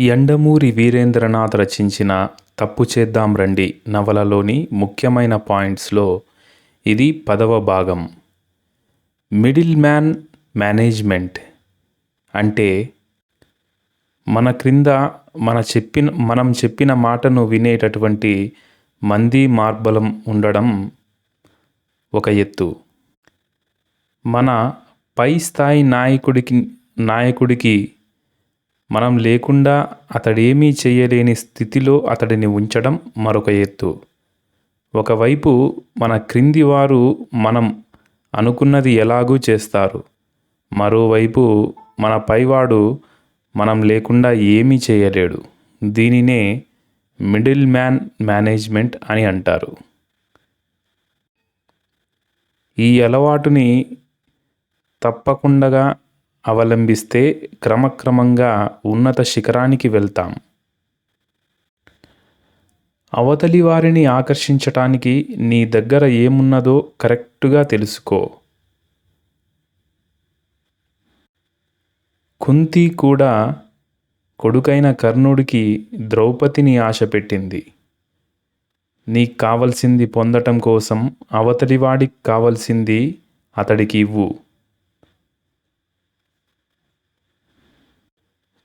యండమూరి వీరేంద్రనాథ్ రచించిన తప్పు చేద్దాం రండి నవలలోని ముఖ్యమైన పాయింట్స్లో ఇది పదవ భాగం. మిడిల్ మ్యాన్ మేనేజ్మెంట్ అంటే మన క్రింద మన చెప్పిన మనం చెప్పిన మాటను వినేటటువంటి మంది మార్బలం ఉండడం ఒక ఎత్తు. మన పై స్థాయి నాయకుడికి నాయకుడికి మనం లేకుండా అతడేమీ చేయలేని స్థితిలో అతడిని ఉంచడం మరొక ఎత్తు. ఒకవైపు మన క్రింది వారు మనం అనుకున్నది ఎలాగూ చేస్తారు. మరోవైపు మన పైవాడు మనం లేకుండా ఏమీ చేయలేడు. దీనినే మిడిల్ మ్యాన్ మేనేజ్మెంట్ అని అంటారు. ఈ అలవాటుని తప్పకుండా అవలంబిస్తే క్రమక్రమంగా ఉన్నత శిఖరానికి వెళ్తాం. అవతలి వారిని ఆకర్షించటానికి నీ దగ్గర ఏమున్నదో కరెక్టుగా తెలుసుకో. కుంతి కూడా కొడుకైన కర్ణుడికి ద్రౌపదిని ఆశ పెట్టింది. నీకు కావలసింది పొందటం కోసం అవతలివాడికి కావలసింది అతడికి ఇవ్వు.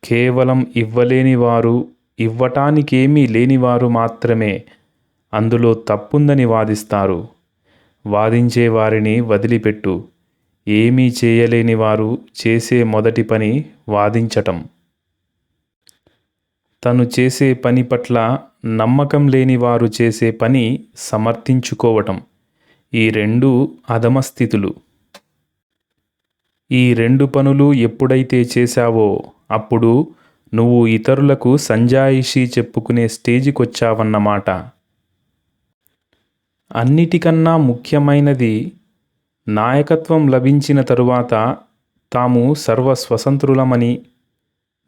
కేవలం ఇవ్వలేని వారు ఇవ్వటానికేమీ లేనివారు మాత్రమే అందులో తప్పుందని వాదిస్తారు. వాదించే వారిని వదిలిపెట్టు. ఏమీ చేయలేని వారు చేసే మొదటి పని వాదించటం. తను చేసే పని పట్ల నమ్మకం లేని వారు చేసే పని సమర్థించుకోవటం. ఈ రెండు అధమస్థితులు. ఈ రెండు పనులు ఎప్పుడైతే చేశావో అప్పుడు నువ్వు ఇతరులకు సంజాయిషీ చెప్పుకునే స్టేజికొచ్చావన్నమాట అన్నిటికన్నా ముఖ్యమైనది నాయకత్వం లభించిన తరువాత తాము సర్వస్వతంత్రులమని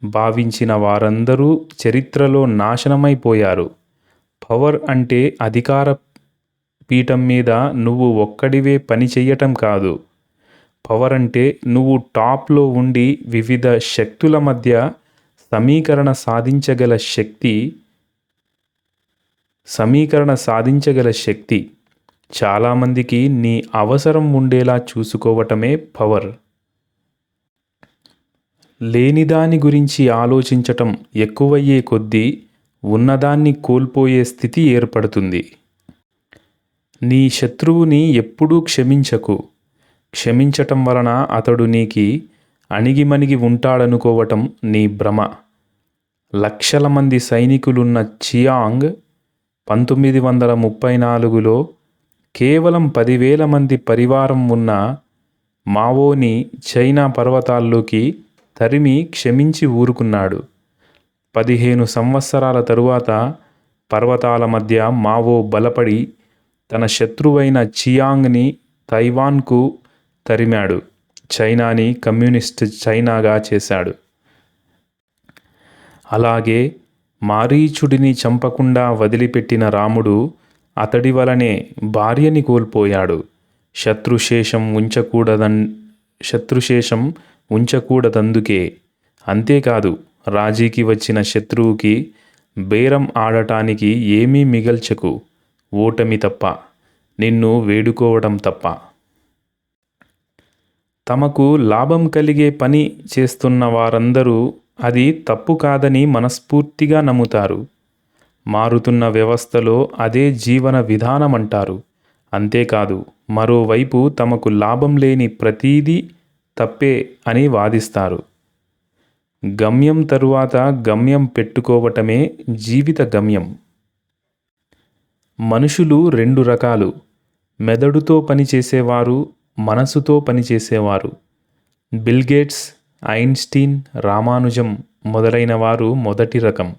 భావించిన వారందరూ చరిత్రలో నాశనమైపోయారు. పవర్ అంటే అధికార పీఠం మీద నువ్వు ఒక్కడివే పని చెయ్యటం కాదు. పవర్ అంటే నువ్వు టాప్లో ఉండి వివిధ శక్తుల మధ్య సమీకరణ సాధించగల శక్తి సమీకరణ సాధించగల శక్తి. చాలామందికి నీ అవసరం ఉండేలా చూసుకోవటమే పవర్. లేనిదాని గురించి ఆలోచించటం ఎక్కువయ్యే కొద్దీ ఉన్నదాన్ని కోల్పోయే స్థితి ఏర్పడుతుంది. నీ శత్రువుని ఎప్పుడూ క్షమించకు. క్షమించటం వలన అతడు నీకి అణిగిమణిగి ఉంటాడనుకోవటం నీ భ్రమ. లక్షల మంది సైనికులున్న చియాంగ్ పంతొమ్మిది వందల ముప్పై నాలుగులో కేవలం పదివేల మంది పరివారం ఉన్న మావోని చైనా పర్వతాల్లోకి తరిమి క్షమించి ఊరుకున్నాడు. పదిహేను సంవత్సరాల తరువాత పర్వతాల మధ్య మావో బలపడి తన శత్రువైన చియాంగ్ని తైవాన్కు తరిమాడు. చైనాని కమ్యూనిస్ట్ చైనాగా చేశాడు. అలాగే మారీచుడిని చంపకుండా వదిలిపెట్టిన రాముడు అతడి వలనే భార్యని కోల్పోయాడు. శత్రుశేషం ఉంచకూడదన్ శత్రుశేషం ఉంచకూడదందుకే. అంతేకాదు రాజీకి వచ్చిన శత్రువుకి బేరం ఆడటానికి ఏమీ మిగల్చకు. ఓటమి తప్ప నిన్ను వేడుకోవడం తప్ప. తమకు లాభం కలిగే పని చేస్తున్న వారందరూ అది తప్పు కాదని మనస్ఫూర్తిగా నమ్ముతారు. మారుతున్న వ్యవస్థలో అదే జీవన విధానం అంటారు అంతేకాదు మరోవైపు తమకు లాభం లేని ప్రతీదీ తప్పే అని వాదిస్తారు. గమ్యం తరువాత గమ్యం పెట్టుకోవటమే జీవిత గమ్యం. మనుషులు రెండు రకాలు. మెదడుతో పనిచేసేవారు మనసుతో పనిచేసేవారు. బిల్గేట్స్ ఐన్స్టీన్ రామానుజం మొదలైన వారు మొదటి రకం.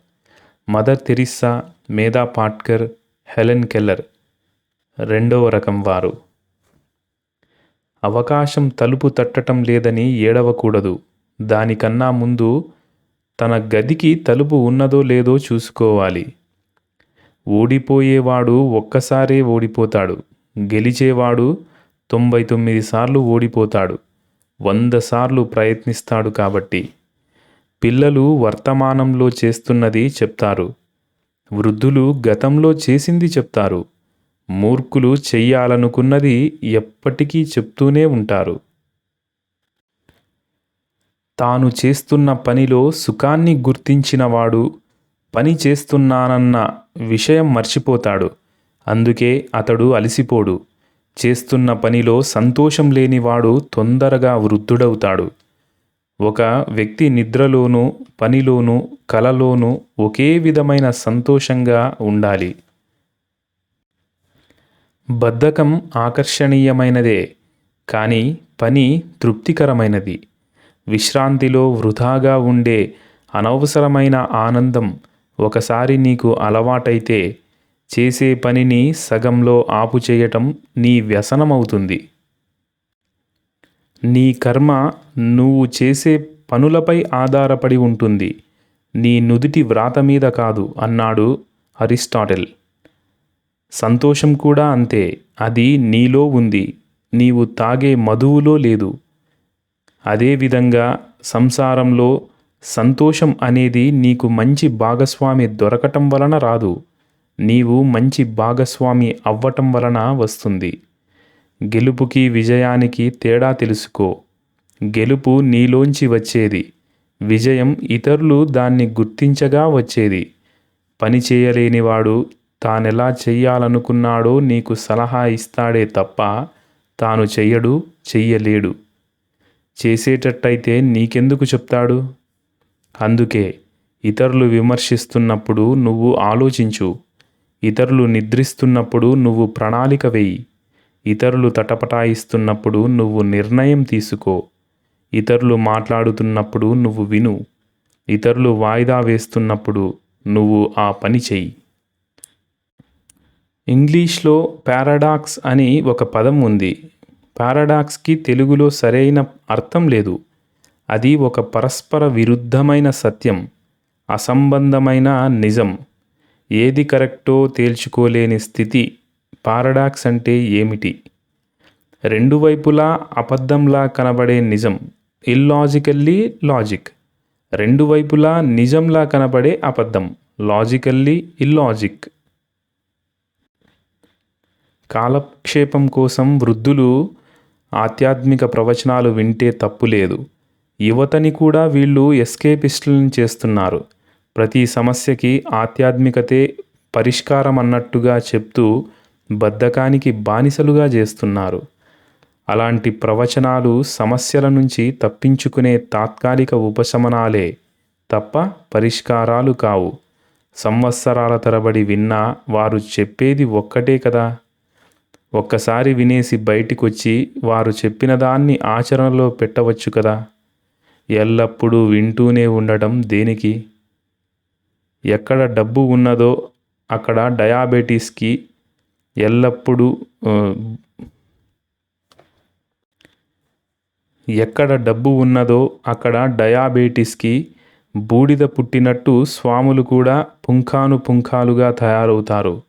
Mother Teresa Medha Patkar Helen Keller రెండవ రకం వారు. అవకాశం తలుపు తట్టటం లేదని ఏడవకూడదు. దానికన్నా ముందు తన గదికి తలుపు ఉన్నదో లేదో చూసుకోవాలి. ఓడిపోయేవాడు ఒక్కసారే ఓడిపోతాడు. గెలిచేవాడు తొంభై తొమ్మిది సార్లు ఓడిపోతాడు. వంద సార్లు ప్రయత్నిస్తాడు కాబట్టి. పిల్లలు వర్తమానంలో చేస్తున్నది చెప్తారు. వృద్ధులు గతంలో చేసింది చెప్తారు. మూర్ఖులు చెయ్యాలనుకున్నది ఎప్పటికీ చెప్తూనే ఉంటారు. తాను చేస్తున్న పనిలో సుఖాన్ని గుర్తించినవాడు పని చేస్తున్నానన్న విషయం మర్చిపోతాడు. అందుకే అతడు అలసిపోడు. చేస్తున్న పనిలో సంతోషం లేనివాడు తొందరగా వృద్ధుడవుతాడు. ఒక వ్యక్తి నిద్రలోనూ పనిలోనూ కలలోనూ ఒకే విధమైన సంతోషంగా ఉండాలి. బద్ధకం ఆకర్షణీయమైనదే కానీ పని తృప్తికరమైనది. విశ్రాంతిలో వృధాగా ఉండే అనవసరమైన ఆనందం ఒకసారి నీకు అలవాటైతే చేసే పనిని సగంలో ఆపు చేయటం నీ వ్యసనమవుతుంది. నీ కర్మ నువ్వు చేసే పనులపై ఆధారపడి ఉంటుంది. నీ నుదిటి వ్రాత మీద కాదు అన్నాడు అరిస్టాటిల్. సంతోషం కూడా అంతే. అది నీలో ఉంది. నీవు తాగే మధువులో లేదు. అదేవిధంగా సంసారంలో సంతోషం అనేది నీకు మంచి భాగస్వామి దొరకటం వలన రాదు. నీవు మంచి భాగస్వామి అవ్వటం వలన వస్తుంది. గెలుపుకి విజయానికి తేడా తెలుసుకో. గెలుపు నీలోంచి వచ్చేది. విజయం ఇతరులు దాన్ని గుర్తించగా వచ్చేది. పని చేయలేనివాడు తానెలా చెయ్యాలనుకున్నాడో నీకు సలహా ఇస్తాడే తప్ప తాను చెయ్యడు చెయ్యలేడు. చేసేటట్టయితే నీకెందుకు చెప్తాడు? అందుకే ఇతరులు విమర్శిస్తున్నప్పుడు నువ్వు ఆలోచించు. ఇతరులు నిద్రిస్తున్నప్పుడు నువ్వు ప్రణాళిక వేయి. ఇతరులు తటపటాయిస్తున్నప్పుడు నువ్వు నిర్ణయం తీసుకో. ఇతరులు మాట్లాడుతున్నప్పుడు నువ్వు విను. ఇతరులు వాయిదా వేస్తున్నప్పుడు నువ్వు ఆ పని చెయ్యి. ఇంగ్లీష్లో పారాడాక్స్ అని ఒక పదం ఉంది. పారాడాక్స్కి తెలుగులో సరైన అర్థం లేదు. అది ఒక పరస్పర విరుద్ధమైన సత్యం అసంబంధమైన నిజం. ఏది కరెక్టో తేల్చుకోలేని స్థితి పారాడాక్స్ అంటే ఏమిటి? రెండు వైపులా అబద్ధంలా కనబడే నిజం ఇల్లాజికల్లీ లాజిక్. రెండు వైపులా నిజంలా కనబడే అబద్ధం లాజికల్లీ ఇల్లాజిక్. కాలక్షేపం కోసం వృద్ధులు ఆధ్యాత్మిక ప్రవచనాలు వింటే తప్పు లేదు. యువతని కూడా వీళ్ళు ఎస్కేపిస్టులను చేస్తున్నారు. ప్రతి సమస్యకి ఆధ్యాత్మికతే పరిష్కారం అన్నట్టుగా చెప్తూ బద్ధకానికి బానిసలుగా చేస్తున్నారు. అలాంటి ప్రవచనాలు సమస్యల నుంచి తప్పించుకునే తాత్కాలిక ఉపశమనాలే తప్ప పరిష్కారాలు కావు. సంవత్సరాల తరబడి విన్నా వారు చెప్పేది ఒక్కటే కదా. ఒక్కసారి వినేసి బయటికొచ్చి వారు చెప్పిన దాన్ని ఆచరణలో పెట్టవచ్చు కదా. ఎల్లప్పుడూ వింటూనే ఉండడం దేనికి? ఎక్కడ డబ్బు ఉన్నదో అక్కడ డయాబెటీస్కి ఎల్లప్పుడూ ఎక్కడ డబ్బు ఉన్నదో అక్కడ డయాబెటీస్కి బూడిద పుట్టినట్టు స్వాములు కూడా పుంఖాను పుంఖాలుగా తయారవుతారు.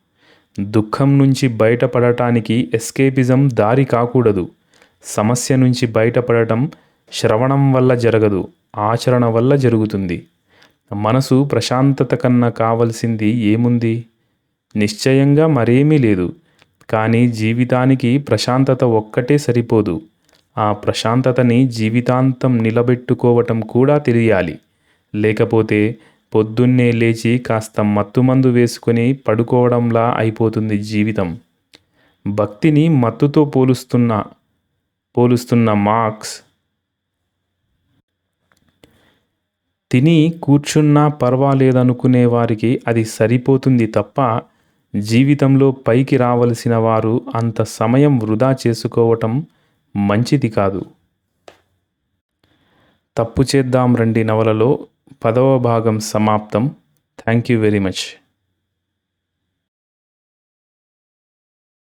దుఃఖం నుంచి బయటపడటానికి ఎస్కేపిజం దారి కాకూడదు. సమస్య నుంచి బయటపడటం శ్రవణం వల్ల జరగదు. ఆచరణ వల్ల జరుగుతుంది. మనసు ప్రశాంతత కన్నా కావలసింది ఏముంది? నిశ్చయంగా మరేమీ లేదు. కానీ జీవితానికి ప్రశాంతత ఒక్కటే సరిపోదు. ఆ ప్రశాంతతని జీవితాంతం నిలబెట్టుకోవటం కూడా తెలియాలి. లేకపోతే పొద్దున్నే లేచి కాస్త మత్తుమందు వేసుకొని పడుకోవడంలా అయిపోతుంది జీవితం. భక్తిని మత్తుతో పోలుస్తున్న పోలుస్తున్న మార్క్స్ తిని కూర్చున్నా పర్వాలేదనుకునే వారికి అది సరిపోతుంది తప్ప జీవితంలో పైకి రావలసిన వారు అంత సమయం వృధా చేసుకోవటం మంచిది కాదు. తప్పు చేద్దాం రండి నవలలో పదవ భాగం సమాప్తం. Thank you very much.